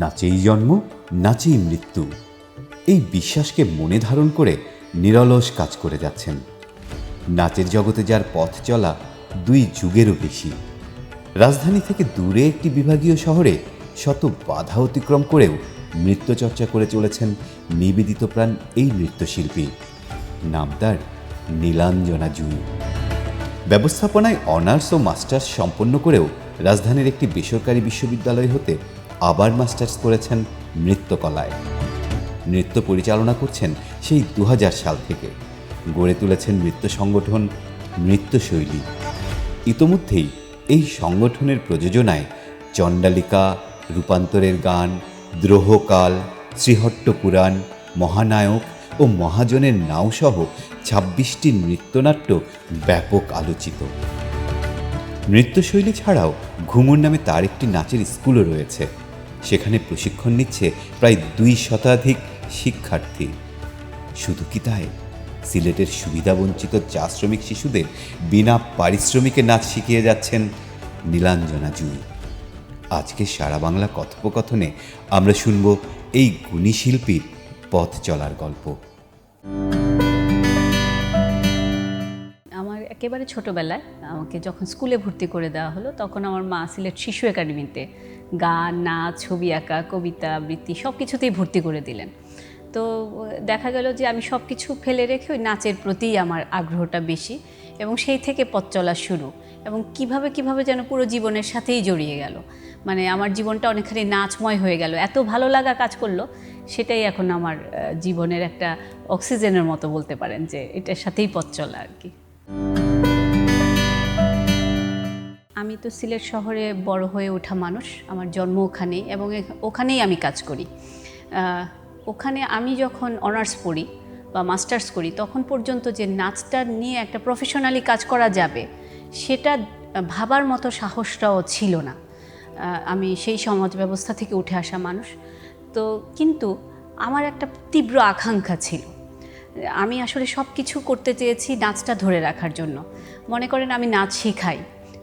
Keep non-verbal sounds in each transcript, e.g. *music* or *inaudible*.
নাচেই জন্ম নাচেই মৃত্যু। এই বিশ্বাসকে মনে ধারণ করে নিরলস কাজ করে যাচ্ছেন। নাচের জগতে যার পথ চলা দুই যুগেরও বেশি। রাজধানী থেকে দূরে একটি বিভাগীয় শহরে শত বাধা অতিক্রম করেও নৃত্যচর্চা করে চলেছেন নিবেদিত প্রাণ এই নৃত্যশিল্পী। নাম তার নীলাঞ্জনা জুই। ব্যবস্থাপনায় অনার্স ও মাস্টার্স সম্পন্ন করেও রাজধানীর একটি বেসরকারি বিশ্ববিদ্যালয় হতে আবার মাস্টার্স করেছেন নৃত্যকলায়। নৃত্য পরিচালনা করছেন সেই দু হাজার সাল থেকে। গড়ে তুলেছেন নৃত্য সংগঠন নৃত্যশৈলী। ইতোমধ্যেই এই সংগঠনের প্রযোজনায় চণ্ডালিকা, রূপান্তরের গান, দ্রোহকাল শ্রীহট্ট পুরাণ মহানায়ক ও মহাজনের নাওসহ ছাব্বিশটি নৃত্যনাট্য ব্যাপক আলোচিত। নৃত্যশৈলী ছাড়াও ঘুমুর নামে তার একটি নাচের স্কুলও রয়েছে। সেখানে প্রশিক্ষণ নিচ্ছে প্রায় দুই শতাধিক শিক্ষার্থী। শুধু কি তাই? সিলেটের সুবিধাবঞ্চিত চা শ্রমিক শিশুদের বিনা পারিশ্রমিকে নাচ শিখিয়ে যাচ্ছেন নীলাঞ্জনা জুই। আজকে সারা বাংলা কথোপকথনে আমরা শুনব এই গুণী শিল্পীর পথ চলার গল্প। আমার একেবারে ছোটবেলায় আমাকে যখন স্কুলে ভর্তি করে দেওয়া হলো, তখন আমার মা সিলেট শিশু একাডেমিতে গান, নাচ, ছবি আঁকা, কবিতা, আবৃত্তি সব কিছুতেই ভর্তি করে দিলেন। তো, দেখা গেল যে আমি সব কিছু ফেলে রেখে ওই নাচের প্রতিই আমার আগ্রহটা বেশি এবং সেই থেকে পথ চলা শুরু এবং কীভাবে কীভাবে যেন পুরো জীবনের সাথেই জড়িয়ে গেল। মানে আমার জীবনটা অনেকখানি নাচময় হয়ে গেল। এত ভালো লাগা কাজ করল, সেটাই এখন আমার জীবনের একটা অক্সিজেনের মতো বলতে পারেন যে এটার সাথেই পথ চলা আর কি। আমি তো সিলেট শহরে বড় হয়ে ওঠা মানুষ, আমার জন্ম ওখানেই এবং ওখানেই আমি কাজ করি। ওখানে আমি যখন অনার্স পড়ি বা মাস্টার্স করি, তখন পর্যন্ত যে নাচটা নিয়ে একটা প্রফেশনালি কাজ করা যাবে, সেটা ভাবার মতো সাহসটাও ছিল না। আমি সেই সমাজ ব্যবস্থা থেকে উঠে আসা মানুষ। তো কিন্তু আমার একটা তীব্র আকাঙ্ক্ষা ছিল। আমি আসলে সব কিছু করতে চেয়েছি নাচটা ধরে রাখার জন্য। মনে করেন আমি নাচ শেখাই।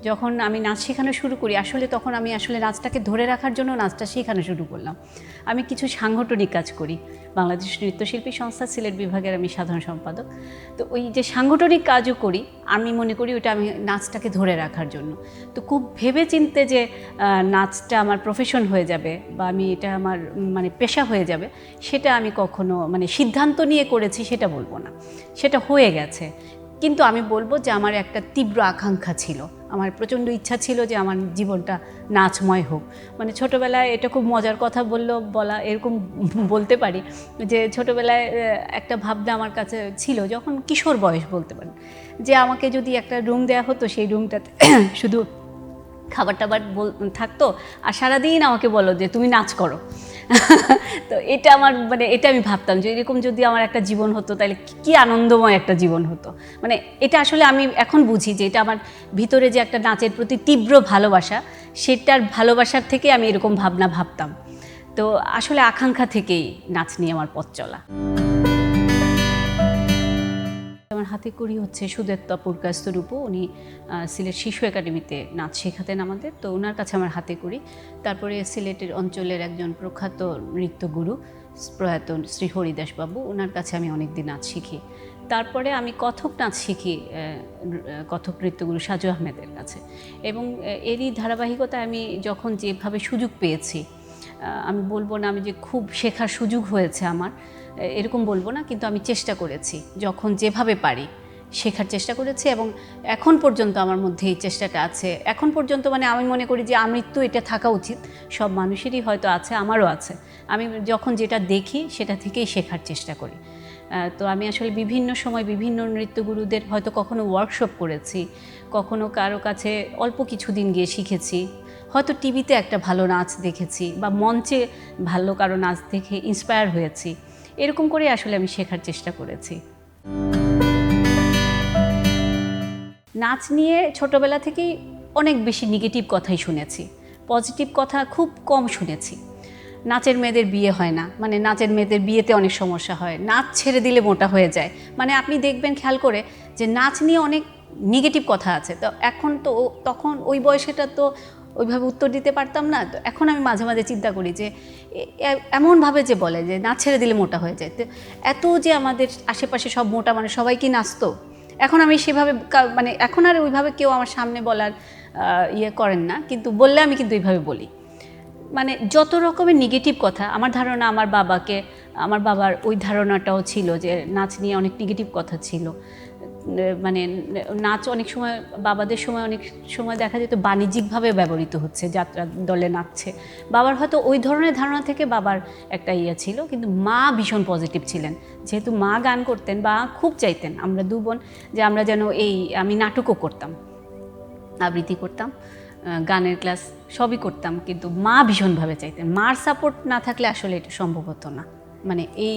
যখন আমি নাচ শেখানো শুরু করি, আসলে তখন আমি আসলে নাচটাকে ধরে রাখার জন্য নাচটা শেখানো শুরু করলাম। আমি কিছু সাংগঠনিক কাজ করি। বাংলাদেশ নৃত্যশিল্পী সংস্থা সিলেট বিভাগের আমি সাধারণ সম্পাদক। তো ওই যে সাংগঠনিক কাজও করি, আমি মনে করি ওটা আমি নাচটাকে ধরে রাখার জন্য। তো খুব ভেবে চিনতে যে নাচটা আমার প্রফেশন হয়ে যাবে বা আমি এটা আমার মানে পেশা হয়ে যাবে, সেটা আমি কখনো মানে সিদ্ধান্ত নিয়ে করেছি সেটা বলব না। সেটা হয়ে গেছে। কিন্তু আমি বলব যে আমার একটা তীব্র আকাঙ্ক্ষা ছিল। আমার প্রচণ্ড ইচ্ছা ছিল যে আমার জীবনটা নাচময় হোক। মানে ছোটোবেলায় এটা খুব মজার কথা বলল, বলা, এরকম *laughs* বলতে পারি যে ছোটোবেলায় একটা ভাবনা আমার কাছে ছিল যখন কিশোর বয়স বলতে পারেন। যে আমাকে যদি একটা রুম দেওয়া হতো সেই রুমটাতে *clears throat* শুধু খাবার টাবার বল, থাকতো আর সারাদিন আমাকে বলো যে, তুমি নাচ করো। *laughs* তো এটা আমার মানে এটা আমি ভাবতাম যে, এরকম যদি আমার একটা জীবন হতো, তাহলে কি- আনন্দময় একটা জীবন হতো। মানে এটা আসলে আমি এখন বুঝি যে, এটা আমার ভিতরে যে একটা নাচের প্রতি তীব্র ভালোবাসা, সেটার ভালোবাসার থেকে আমি এরকম ভাবনা ভাবতাম। তো আসলে আকাঙ্ক্ষা থেকেই নাচ নিয়ে আমার পথ চলা। হাতে করি হচ্ছে সুদেত্তা পুরকাস্তরূপ উনি সিলেট শিশু একাডেমিতে নাচ শেখাতেন আমাদের। তো ওনার কাছে আমার হাতে করি। তারপরে সিলেটের অঞ্চলের একজন প্রখ্যাত নৃত্যগুরু, প্রয়াত শ্রী হরিদাসবাবু ওনার কাছে আমি অনেক দিন নাচ শিখি। তারপরে আমি কথক নাচ শিখি কথক নৃত্যগুরু সাজু আহমেদের কাছে। এবং এরই ধারাবাহিকতায় আমি যখন যেভাবে সুযোগ পেয়েছি আমি বলব না আমি যে খুব শেখার সুযোগ হয়েছে আমার এরকম বলব না, কিন্তু আমি চেষ্টা করেছি, যখন যেভাবে পারি শেখার চেষ্টা করেছি এবং এখন পর্যন্ত আমার মধ্যে এই চেষ্টাটা আছে। এখন পর্যন্ত মানে আমি মনে করি যে আমৃত্যু এটা থাকা উচিত, সব মানুষেরই হয়তো আছে, আমারও আছে। আমি যখন যেটা দেখি সেটা থেকেই শেখার চেষ্টা করি। তো আমি আসলে বিভিন্ন সময় বিভিন্ন নৃত্যগুরুদের হয়তো কখনো ওয়ার্কশপ করেছি, কখনো কারও কাছে অল্প কিছুদিন গিয়ে শিখেছি, হয়তো টিভিতে একটা ভালো নাচ দেখেছি বা মঞ্চে ভালো কারও নাচ দেখে ইন্সপায়ার হয়েছি। এরকম করে আসলে আমি শেখার চেষ্টা করেছি। নাচ নিয়ে ছোটবেলা থেকেই অনেক বেশি নেগেটিভ কথাই শুনেছি। পজিটিভ কথা খুব কম শুনেছি। নাচের মেয়েদের বিয়ে হয় না। মানে নাচের মেয়েদের বিয়েতে অনেক সমস্যা হয়। নাচ ছেড়ে দিলে মোটা হয়ে যায়। মানে আপনি দেখবেন খেয়াল করে যে নাচ নিয়ে অনেক নেগেটিভ কথা আছে। তো এখন তো তখন ওই বয়সেটা তো ওইভাবে উত্তর দিতে পারতাম না। তো এখন আমি মাঝে মাঝে চিন্তা করি যে এমনভাবে যে বলে যে, না ছেড়ে দিলে মোটা হয়ে যায়। এত যে আমাদের আশেপাশে সব মোটা মানে সবাই কি নাচতো? এখন আমি সেভাবে মানে এখন আর ওইভাবে কেউ আমার সামনে বলার ইয়ে করেন না। কিন্তু বললে আমি কিন্তু ওইভাবে বলি। মানে যত রকমের নেগেটিভ কথা, আমার ধারণা আমার বাবাকে, আমার বাবার ওই ধারণাটাও ছিল যে, নাচ নিয়ে অনেক নেগেটিভ কথা ছিল। মানে নাচ অনেক সময়, বাবাদের সময় অনেক সময় দেখা যেত বাণিজ্যিকভাবে ব্যবহৃত হচ্ছে, যাত্রা দলে নাচছে। বাবার হয়তো ওই ধরনের ধারণা থেকে বাবার একটা ইয়ে ছিল, কিন্তু মা ভীষণ পজিটিভ ছিলেন। যেহেতু মা গান করতেন বা খুব চাইতেন, আমরা দু বোন, যে আমরা যেন এই, আমি নাটকও করতাম, আবৃত্তি করতাম গানের ক্লাস সবই করতাম, কিন্তু মা ভীষণভাবে চাইতেন। মার সাপোর্ট না থাকলে আসলে এটা সম্ভব হতো না। মানে এই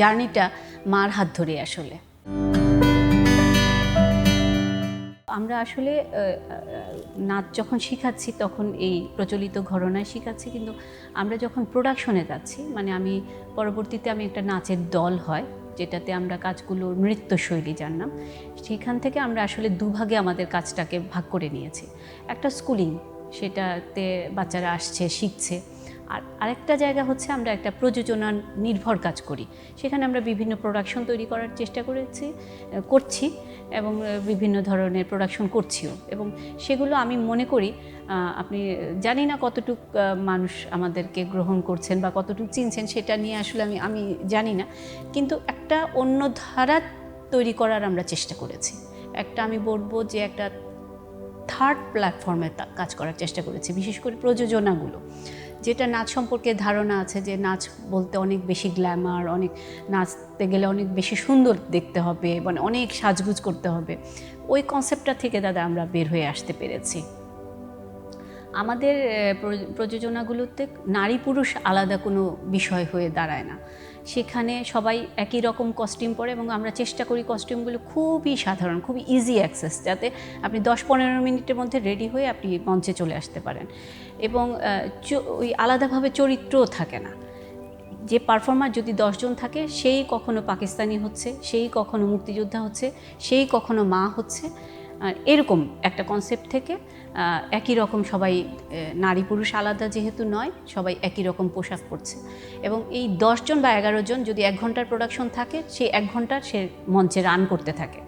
জার্নিটা মার হাত ধরে আসলে। আমরা আসলে নাচ যখন শিখাচ্ছি তখন এই প্রচলিত ঘরনায় শিখাচ্ছি। কিন্তু আমরা যখন প্রোডাকশনে যাচ্ছি মানে আমি পরবর্তীতে আমি একটা নাচের দল হয়, যেটাতে আমরা কাজগুলো নৃত্যশৈলী জানলাম, সেখান থেকে আমরা আসলে দুভাগে আমাদের কাজটাকে ভাগ করে নিয়েছি। একটা স্কুলিং সেটাতে বাচ্চারা আসছে, শিখছে। আর আরেকটা জায়গা হচ্ছে আমরা একটা প্রযোজনা নির্ভর কাজ করি। সেখানে আমরা বিভিন্ন প্রোডাকশন তৈরি করার চেষ্টা করেছি করছি এবং বিভিন্ন ধরনের প্রোডাকশন করছিও। এবং সেগুলো আমি মনে করি আপনি জানি না কতটুক মানুষ আমাদেরকে গ্রহণ করছেন বা কতটুকু চিনছেন সেটা নিয়ে আসলে আমি আমি জানি না। কিন্তু একটা অন্য ধারা তৈরি করার আমরা চেষ্টা করেছি। একটা আমি বলব যে একটা থার্ড প্ল্যাটফর্মে কাজ করার চেষ্টা করেছি, বিশেষ করে প্রযোজনাগুলো। যেটা নাচ সম্পর্কে ধারণা আছে যে নাচ বলতে অনেক বেশি গ্ল্যামার, অনেক নাচতে গেলে অনেক বেশি সুন্দর দেখতে হবে মানে অনেক সাজগুজ করতে হবে। ওই কনসেপ্টটা থেকে দাদা আমরা বের হয়ে আসতে পেরেছি। আমাদের প্রযোজনাগুলোতে নারী পুরুষ আলাদা কোনো বিষয় হয়ে দাঁড়ায় না। সেখানে সবাই একই রকম কস্টিউম পরে এবং আমরা চেষ্টা করি কস্টিউমগুলো খুবই সাধারণ, খুবই ইজি অ্যাক্সেস যাতে আপনি দশ পনেরো মিনিটের মধ্যে রেডি হয়ে আপনি মঞ্চে চলে আসতে পারেন। এবং ওই আলাদাভাবে চরিত্রও থাকে না। যে পারফর্মার যদি দশজন থাকে, সেই কখনো পাকিস্তানি হচ্ছে, সেই কখনো মুক্তিযোদ্ধা হচ্ছে, সেই কখনো মা হচ্ছে। এরকম একটা কনসেপ্ট থেকে একই রকম সবাই নারী পুরুষ আলাদা যেহেতু নয়, সবাই একই রকম পোশাক পরছে। এবং এই দশজন বা এগারো জন যদি এক ঘণ্টার প্রোডাকশন থাকে, সেই এক ঘণ্টার সে মঞ্চে রান করতে থাকে।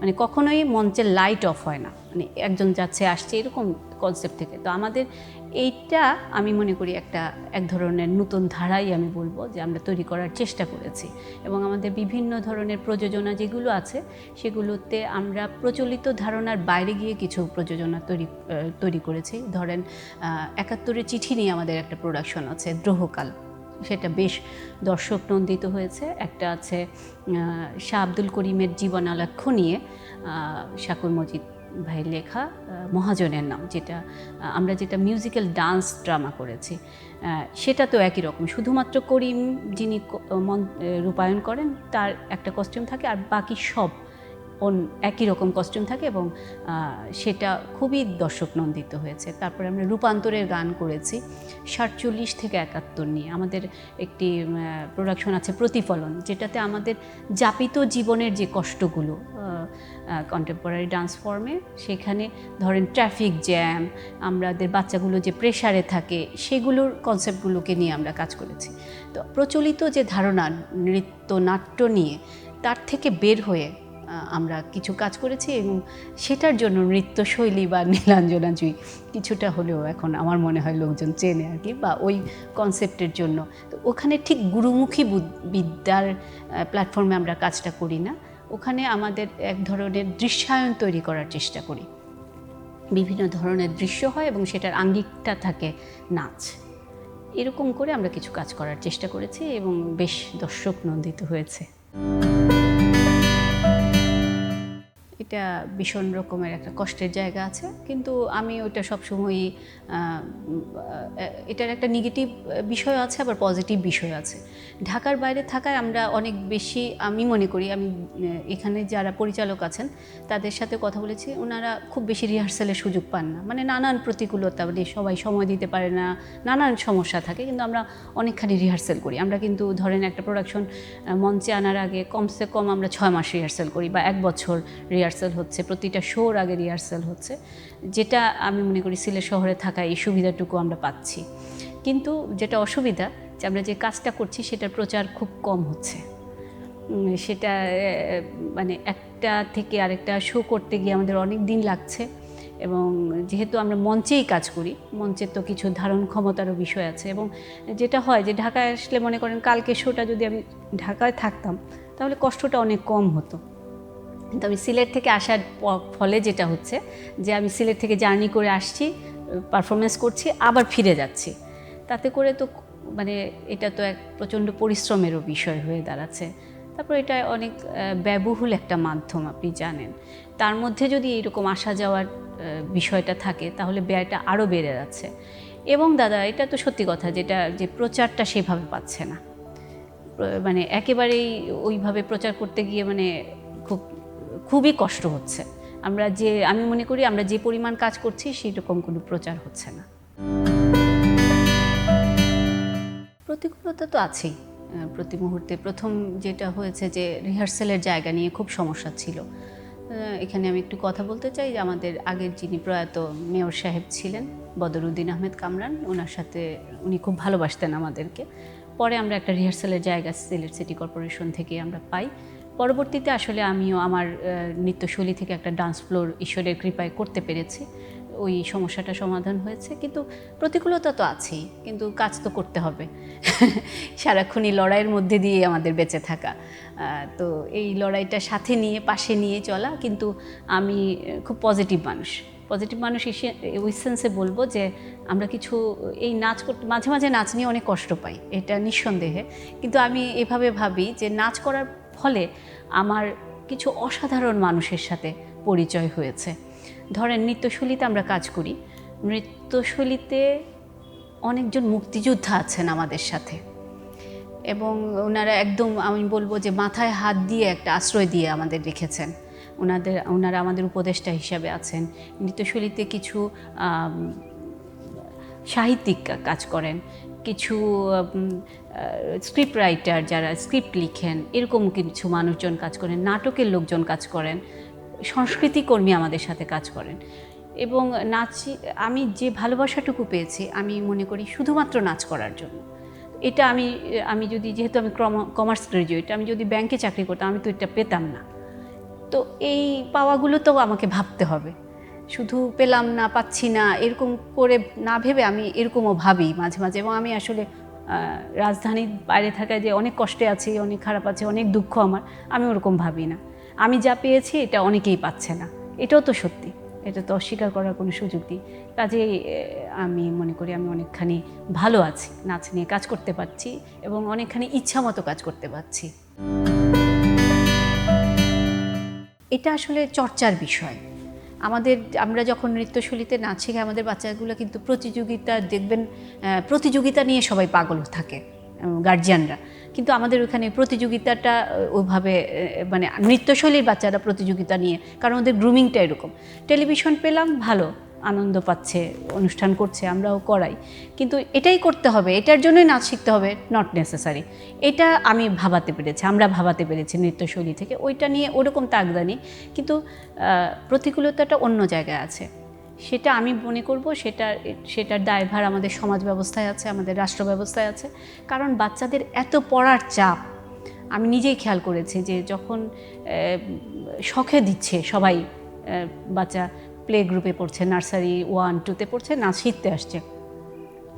মানে কখনোই মঞ্চের লাইট অফ হয় না। মানে একজন যাচ্ছে, আসছে, এরকম কনসেপ্ট থেকে। তো আমাদের এইটা আমি মনে করি একটা, এক ধরনের নতুন ধারাই আমি বলব যে আমরা তৈরি করার চেষ্টা করেছি। এবং আমাদের বিভিন্ন ধরনের প্রযোজনা যেগুলো আছে, সেগুলোতে আমরা প্রচলিত ধারণার বাইরে গিয়ে কিছু প্রযোজনা তৈরি তৈরি করেছি। ধরেন একাত্তরের চিঠি নিয়ে আমাদের একটা প্রোডাকশন আছে, দ্রোহকাল। সেটা বেশ দর্শক নন্দিত হয়েছে। একটা আছে শাহ আব্দুল করিমের জীবনালক্ষ্য নিয়ে শাকুর মজিদ ভাই লেখা মহাজনের নাম, যেটা আমরা যেটা মিউজিক্যাল ডান্স ড্রামা করেছি সেটা তো একই রকম। শুধুমাত্র করিম যিনি রূপায়ণ করেন, তার একটা কস্টিউম থাকে, আর বাকি সব একই রকম কস্টিউম থাকে এবং সেটা খুবই দর্শক নন্দিত হয়েছে। তারপরে আমরা রূপান্তরের গান করেছি। সাতচল্লিশ থেকে একাত্তর নিয়ে আমাদের একটি প্রোডাকশন আছে প্রতিফলন, যেটাতে আমাদের যাপিত জীবনের যে কষ্টগুলো কন্টেম্পোরারি ডান্স ফর্মে সেখানে ধরেন ট্রাফিক জ্যাম আমাদের বাচ্চাগুলো যে প্রেশারে থাকে, সেগুলোর কনসেপ্টগুলোকে নিয়ে আমরা কাজ করেছি। তো প্রচলিত যে ধারণা, নৃত্য, নাট্য নিয়ে, তার থেকে বের হয়ে আমরা কিছু কাজ করেছি এবং সেটার জন্য নৃত্যশৈলী বা নীলাঞ্জনা জুই কিছুটা হলেও এখন আমার মনে হয় লোকজন চেনে আর কি, বা ওই কনসেপ্টের জন্য। তো ওখানে ঠিক গুরুমুখী বিদ্যার প্ল্যাটফর্মে আমরা কাজটা করি না। ওখানে আমাদের এক ধরনের দৃশ্যায়ন তৈরি করার চেষ্টা করি। বিভিন্ন ধরনের দৃশ্য হয় এবং সেটার আঙ্গিকটা থাকে নাচ। এরকম করে আমরা কিছু কাজ করার চেষ্টা করেছি এবং বেশ দর্শক নন্দিত হয়েছে। এটা ভীষণ রকমের একটা কষ্টের জায়গা আছে। কিন্তু আমি ওইটা সবসময়ই এটার একটা নেগেটিভ বিষয় আছে, আবার পজিটিভ বিষয় আছে। ঢাকার বাইরে থাকায় আমরা অনেক বেশি, আমি মনে করি, আমি এখানে যারা পরিচালক আছেন, তাদের সাথে কথা বলেছি, ওনারা খুব বেশি রিহার্সালের সুযোগ পান না। মানে নানান প্রতিকূলতা মানে সবাই সময় দিতে পারে না, নানান সমস্যা থাকে, কিন্তু আমরা অনেকখানি রিহার্সাল করি। আমরা কিন্তু ধরেন একটা প্রোডাকশন মঞ্চে আনার আগে কমসে কম আমরা ছয় মাস রিহার্সাল করি বা এক বছর রিহার্সাল রিহার্সাল হচ্ছে, প্রতিটা শোর আগে রিহার্সাল হচ্ছে, যেটা আমি মনে করি সিলেট শহরে থাকা এই সুবিধাটুকু আমরা পাচ্ছি। কিন্তু যেটা অসুবিধা, যে আমরা যে কাজটা করছি, সেটার প্রচার খুব কম হচ্ছে। সেটা মানে একটা থেকে আরেকটা শো করতে গিয়ে আমাদের অনেক দিন লাগছে এবং যেহেতু আমরা মঞ্চেই কাজ করি মঞ্চের তো কিছু ধারণ ক্ষমতারও বিষয় আছে এবং যেটা হয় যে ঢাকায় আসলে মনে করেন কালকে শোটা যদি আমি ঢাকায় থাকতাম, তাহলে কষ্টটা অনেক কম হতো। কিন্তু আমি সিলেট থেকে আসার ফলে যেটা হচ্ছে যে আমি সিলেট থেকে জার্নি করে আসছি পারফরমেন্স করছি, আবার ফিরে যাচ্ছি। তাতে করে তো মানে এটা তো এক প্রচণ্ড পরিশ্রমেরও বিষয় হয়ে দাঁড়াচ্ছে। তারপর এটা অনেক ব্যয়বহুল একটা মাধ্যম আপনি জানেন। তার মধ্যে যদি এরকম আসা যাওয়ার বিষয়টা থাকে, তাহলে ব্যয়টা আরও বেড়ে যাচ্ছে। এবং দাদা, এটা তো সত্যি কথা যেটা, যে প্রচারটা সেভাবে পাচ্ছে না। মানে একেবারেই ওইভাবে প্রচার করতে গিয়ে মানে খুবই কষ্ট হচ্ছে। আমরা যে, আমি মনে করি আমরা যে পরিমাণ কাজ করছি সেই রকম কোনো প্রচার হচ্ছে না। প্রতিকূলতা তো আছেই। প্রতি মুহূর্তে প্রথম যেটা হয়েছে যে রিহার্সেলের জায়গা নিয়ে খুব সমস্যা ছিল। এখানে আমি একটু কথা বলতে চাই যে আমাদের আগের যিনি প্রয়াত মেয়র সাহেব ছিলেন, বদরুদ্দিন আহমেদ কামরান, ওনার সাথে উনি খুব ভালোবাসতেন আমাদেরকে। পরে আমরা একটা রিহার্সালের জায়গা সিলেট সিটি কর্পোরেশন থেকে আমরা পাই। পরবর্তীতে আসলে আমিও আমার নৃত্যশৈলী থেকে একটা ডান্স ফ্লোর ঈশ্বরের কৃপায় করতে পেরেছি। ওই সমস্যাটা সমাধান হয়েছে, কিন্তু প্রতিকূলতা তো আছেই, কিন্তু কাজ তো করতে হবে। *laughs* সারাক্ষণই লড়াইয়ের মধ্যে দিয়ে আমাদের বেঁচে থাকা। তো এই লড়াইটা সাথে নিয়ে, পাশে নিয়ে চলা, কিন্তু আমি খুব পজিটিভ মানুষ। পজিটিভ মানুষ ওই সেন্সে বলব যে, আমরা কিছু, এই নাচ করতে, মাঝে মাঝে নাচ নিয়ে অনেক কষ্ট পাই, এটা নিঃসন্দেহে। কিন্তু আমি এভাবে ভাবি যে, নাচ করার ফলে আমার কিছু অসাধারণ মানুষের সাথে পরিচয় হয়েছে। ধরেন, নৃত্যশৈলীতে আমরা কাজ করি। নৃত্যশৈলীতে অনেকজন মুক্তিযোদ্ধা আছেন আমাদের সাথে। এবং ওনারা একদম, আমি বলব যে মাথায় হাত দিয়ে একটা আশ্রয় দিয়ে আমাদের রেখেছেন। ওনাদের, ওনারা আমাদের উপদেষ্টা হিসাবে আছেন। নৃত্যশৈলীতে কিছু সাহিত্যিক কাজ করেন। কিছু স্ক্রিপ্ট রাইটার যারা স্ক্রিপ্ট লিখেন, এরকম কিছু মানুষজন কাজ করেন, নাটকের লোকজন কাজ করেন, সংস্কৃতি কর্মী আমাদের সাথে কাজ করেন। এবং নাচ, আমি যে ভালোবাসাটুকু পেয়েছি, আমি মনে করি শুধুমাত্র নাচ করার জন্য। এটা আমি আমি যদি, যেহেতু আমি কমার্স গ্রাজুয়েট আমি যদি ব্যাংকে চাকরি করতাম, আমি তো এটা পেতাম না। তো এই পাওয়াগুলো তো আমাকে ভাবতে হবে। শুধু পেলাম না পাচ্ছি না এরকম করে না ভেবে আমি এরকমও ভাবি মাঝে মাঝে। এবং আমি আসলে রাজধানীর বাইরে থাকায় যে অনেক কষ্টে আছি অনেক খারাপ আছে অনেক দুঃখ আমার আমি ওরকম ভাবি না। আমি যা পেয়েছি এটা অনেকেই পাচ্ছে না। এটাও তো সত্যি। এটা তো অস্বীকার করার কোনো সুযোগ নেই। আহ, আমি মনে করি আমি অনেকখানি ভালো আছি নাচ নিয়ে কাজ করতে পারছি এবং অনেকখানি ইচ্ছা মতো কাজ করতে পারছি। এটা আসলে চর্চার বিষয়। আমাদের, আমরা যখন নৃত্যশৈলীতে নাচ শিখে আমাদের বাচ্চাগুলো কিন্তু প্রতিযোগিতা দেখবেন প্রতিযোগিতা নিয়ে সবাই পাগল থাকে গার্জিয়ানরা কিন্তু আমাদের ওখানে প্রতিযোগিতাটা ওভাবে মানে নৃত্যশৈলীর বাচ্চারা প্রতিযোগিতা নিয়ে, কারণ ওদের গ্রুমিংটা এরকম। টেলিভিশন পেলাম, ভালো। আনন্দ পাচ্ছে, অনুষ্ঠান করছে, আমরাও করাই। কিন্তু এটাই করতে হবে, এটার জন্যই নাচ শিখতে হবে নট নেসেসারি এটা আমি ভাবাতে পেরেছি, আমরা ভাবাতে পেরেছি নৃত্যশৈলী থেকে, ওইটা নিয়ে ওরকম তাগদানি। কিন্তু প্রতিকূলতাটা অন্য জায়গায় আছে। সেটা আমি মনে করব, সেটা, সেটার দায়ভার আমাদের সমাজ ব্যবস্থায় আছে, আমাদের রাষ্ট্র ব্যবস্থায় আছে। কারণ বাচ্চাদের এত পড়ার চাপ, আমি নিজেই খেয়াল করেছি যে যখন শখে দিচ্ছে সবাই বাচ্চা প্লে গ্রুপে পড়ছে নার্সারি ওয়ান টুতে পড়ছে, নাচ শিখতে আসছে।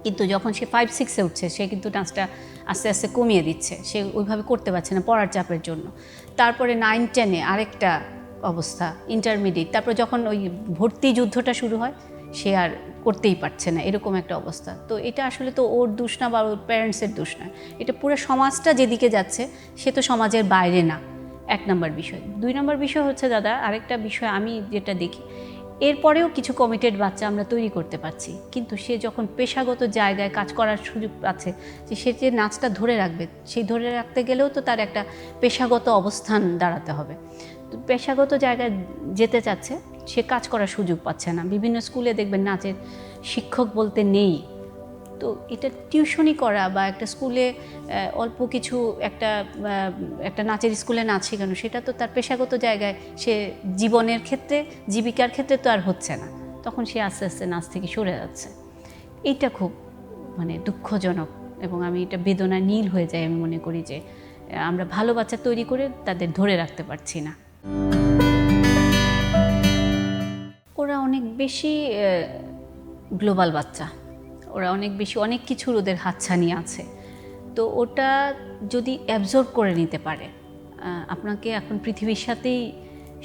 কিন্তু যখন সে ফাইভ সিক্সে উঠছে, সে কিন্তু নাচটা আস্তে আস্তে কমিয়ে দিচ্ছে। সে ওইভাবে করতে পারছে না পড়ার চাপের জন্য। তারপরে নাইন টেনে আরেকটা অবস্থা ইন্টারমিডিয়েট তারপর যখন ওই ভর্তি যুদ্ধটা শুরু হয়, সে আর করতেই পারছে না, এরকম একটা অবস্থা। তো এটা আসলে তো ওর দোষ না বা ওর প্যারেন্টসের দোষ না। এটা পুরো সমাজটা যেদিকে যাচ্ছে, সে তো সমাজের বাইরে না। এক নম্বর বিষয়। দুই নম্বর বিষয় হচ্ছে, দাদা, আরেকটা বিষয় আমি যেটা দেখি এরপরেও কিছু কমিটেড বাচ্চা আমরা তৈরি করতে পারছি। কিন্তু সে যখন পেশাগত জায়গায় কাজ করার সুযোগ পাচ্ছে, যে সে যে নাচটা ধরে রাখবে, সেই ধরে রাখতে গেলেও তো তার একটা পেশাগত অবস্থান দাঁড়াতে হবে। তো পেশাগত জায়গায় যেতে চাচ্ছে, সে কাজ করার সুযোগ পাচ্ছে না। বিভিন্ন স্কুলে দেখবেন নাচের শিক্ষক বলতে নেই। তো এটা টিউশনি করা বা একটা স্কুলে অল্প কিছু একটা একটা নাচের স্কুলে নাচ শেখানো সেটা তো তার পেশাগত জায়গায় সে জীবনের ক্ষেত্রে, জীবিকার ক্ষেত্রে তো আর হচ্ছে না। তখন সে আস্তে আস্তে নাচ থেকে সরে যাচ্ছে। এইটা খুব মানে দুঃখজনক এবং আমি এটা বেদনা নীল হয়ে যায় আমি মনে করি যে আমরা ভালো বাচ্চা তৈরি করে তাদের ধরে রাখতে পারছি না। ওরা অনেক বেশি গ্লোবাল বাচ্চা। ওরা অনেক বেশি, অনেক কিছুর ওদের হাতছানি আছে। তো ওটা যদি অ্যাবজর্ব করে নিতে পারে আপনাকে এখন পৃথিবীর সাথেই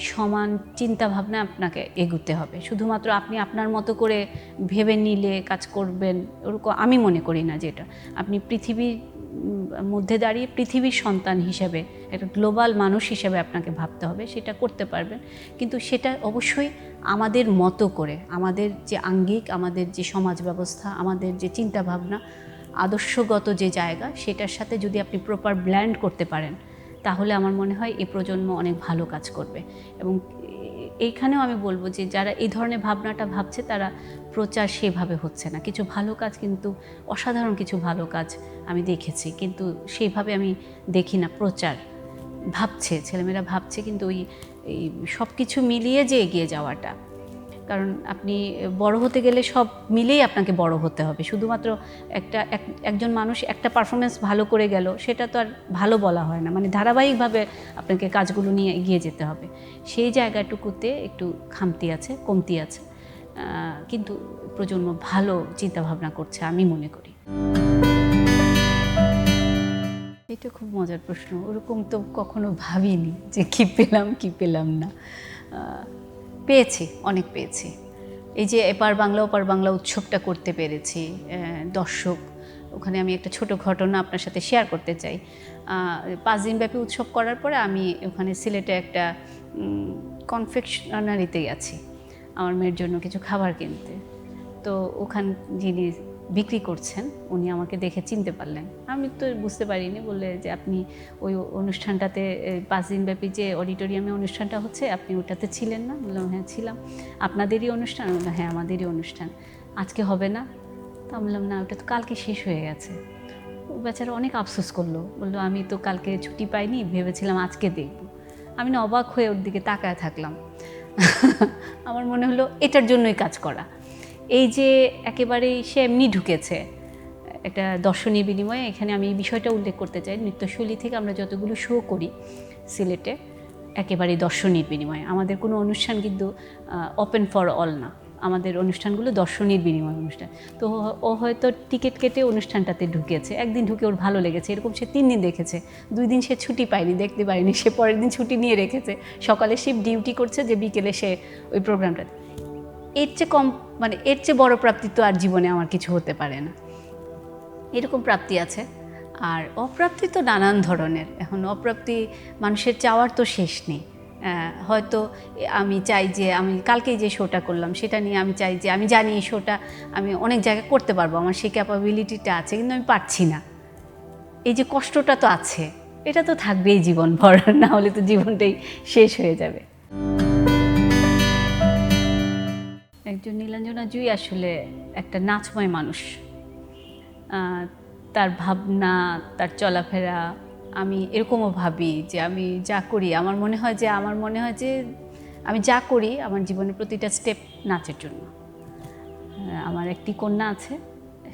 সমান চিন্তা ভাবনা আপনাকে এগুতে হবে। শুধুমাত্র আপনি আপনার মতো করে ভেবে নিলে কাজ করবেন, ওরকম আমি মনে করি না যে এটা। আপনি পৃথিবীর মধ্যে দাঁড়িয়ে পৃথিবীর সন্তান হিসেবে, একটা গ্লোবাল মানুষ হিসেবে আপনাকে ভাবতে হবে, সেটা করতে পারবেন। কিন্তু সেটা অবশ্যই আমাদের মতো করে, আমাদের যে আঙ্গিক, আমাদের যে সমাজ ব্যবস্থা, আমাদের যে চিন্তা ভাবনা, আদর্শগত যে জায়গা, সেটার সাথে যদি আপনি প্রপার ব্ল্যান্ড করতে পারেন, তাহলে আমার মনে হয় এই প্রজন্ম অনেক ভালো কাজ করবে। এবং এ- এইখানেও আমি বলব যে যারা এই ধরনের ভাবনাটা ভাবছে, তারা প্রচার সেভাবে হচ্ছে না। কিছু ভালো কাজ কিন্তু, অসাধারণ কিছু ভালো কাজ আমি দেখেছি। কিন্তু সেইভাবে আমি দেখি না, প্রচার ভাবছে, ছেলেমেয়েরা ভাবছে কিন্তু ওই সব কিছু মিলিয়ে যে এগিয়ে যাওয়াটা। কারণ আপনি বড় হতে গেলে সব মিলেই আপনাকে বড় হতে হবে। শুধুমাত্র একটা, এক- একজন মানুষ একটা পারফরমেন্স ভালো করে গেল, সেটা তো আর ভালো বলা হয় না। মানে ধারাবাহিকভাবে আপনাকে কাজগুলো নিয়ে এগিয়ে যেতে হবে। সেই জায়গাটুকুতে একটু খামতি আছে, কমতি আছে। কিন্তু প্রজন্ম ভালো চিন্তাভাবনা করছে আমি মনে করি। এটা খুব মজার প্রশ্ন। ওরকম তো কখনো ভাবিনি যে কি পেলাম কি পেলাম না। পেয়েছি, অনেক পেয়েছি। এই যে এপার বাংলা, ওপার বাংলা উৎসবটা করতে পেরেছি দর্শক, ওখানে আমি একটা ছোট ঘটনা আপনার সাথে শেয়ার করতে চাই। পাঁচ দিনব্যাপী উৎসব করার পরে আমি ওখানে সিলেটে একটা কনফেকশনারিতে গেছি আমার মেয়ের জন্য কিছু খাবার কিনতে। তো ওখান যিনি বিক্রি করছেন, উনি আমাকে দেখে চিনতে পারলেন। আমি তো বুঝতে পারিনি, বললে যে আপনি ওই অনুষ্ঠানটাতে পাঁচ দিনব্যাপী যে অডিটোরিয়ামে অনুষ্ঠানটা হচ্ছে, আপনি ওটাতে ছিলেন না? বললাম হ্যাঁ ছিলাম। আপনাদেরই অনুষ্ঠান? হ্যাঁ আমাদেরই অনুষ্ঠান। আজকে হবে না? তো বললাম, না, ওটা তো কালকে শেষ হয়ে গেছে। ও বেচারা অনেক আফসোস করল, বলল, আমি তো কালকে ছুটি পাইনি, ভেবেছিলাম আজকে দেখব। আমি না অবাক হয়ে ওর দিকে তাকায় থাকলাম। *laughs* আমার মনে হলো, এটার জন্যই কাজ করা। এই যে একেবারেই সে এমনি ঢুকেছে, একটা দর্শনীয় বিনিময়ে এখানে আমি এই বিষয়টা উল্লেখ করতে চাই। নৃত্যশৈলী থেকে আমরা যতগুলো শো করি সিলেটে একেবারে দর্শনীর বিনিময়ে। আমাদের কোনো অনুষ্ঠান কিন্তু ওপেন ফর অল না। আমাদের অনুষ্ঠানগুলো দর্শনীর বিনিময় অনুষ্ঠান। তো ও- হয়তো টিকিট কেটে অনুষ্ঠানটাতে ঢুকেছে। একদিন ঢুকে ওর ভালো লেগেছে। এরকম সে তিন দিন দেখেছে। দুই দিন সে ছুটি পায়নি, দেখতে পায়নি। সে পরের দিন ছুটি নিয়ে রেখেছে। সকালে শিফট ডিউটি করছে যে বিকেলে সে ওই প্রোগ্রামটা এর চেয়ে কম মানে এর চেয়ে বড় প্রাপ্তি তো আর জীবনে আমার কিছু হতে পারে না। এরকম প্রাপ্তি আছে। আর অপ্রাপ্তি তো নানান ধরনের। এখন অপ্রাপ্তি মানুষের চাওয়ার তো শেষ নেই। হয়তো আমি চাই যে আমি কালকেই যে শোটা করলাম, সেটা নিয়ে আমি চাই যে আমি জানি এই শোটা আমি অনেক জায়গায় করতে পারব। আমার সেই ক্যাপাবিলিটিটা আছে, কিন্তু আমি পারছি না। এই যে কষ্টটা তো আছে, এটা তো থাকবেই জীবনভর, না হলে তো জীবনটাই শেষ হয়ে যাবে। একজন নীলাঞ্জনা জুই আসলে একটা নাচময় মানুষ। তার ভাবনা, তার চলাফেরা, আমি এরকমও ভাবি যে আমি যা করি, আমার মনে হয় যে, আমার মনে হয় যে আমি যা করি, আমার জীবনের প্রতিটা স্টেপ নাচের জন্য। আমার একটি কন্যা আছে।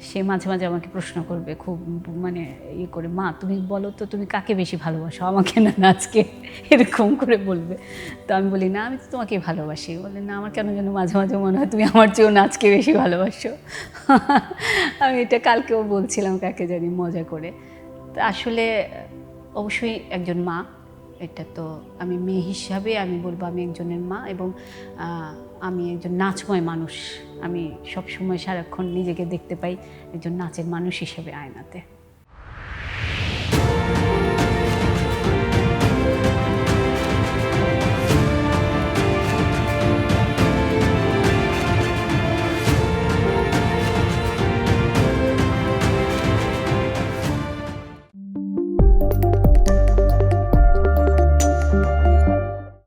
সে মাঝে মাঝে আমাকে প্রশ্ন করবে, খুব মানে ইয়ে করে, মা, তুমি বলো তো, তুমি কাকে বেশি ভালোবাসো? আমাকে না নাচকে এরকম করে বলবে। তো আমি বলি, না, আমি তো তোমাকে ভালোবাসি। বলে, না, আমার কেন যেন মাঝে মাঝে মনে হয় তুমি আমার চেয়েও নাচকে বেশি ভালোবাসো? আমি এটা কালকেও বলছিলাম কাকে জানি, মজা করে। তো আসলে অবশ্যই একজন মা, এটা তো আমি মেয়ে হিসাবে আমি বলব আমি একজনের মা এবং আমি একজন নাচময় মানুষ। আমি সবসময় সারাক্ষণ নিজেকে দেখতে পাই একজন নাচের মানুষ হিসেবে আয়নাতে।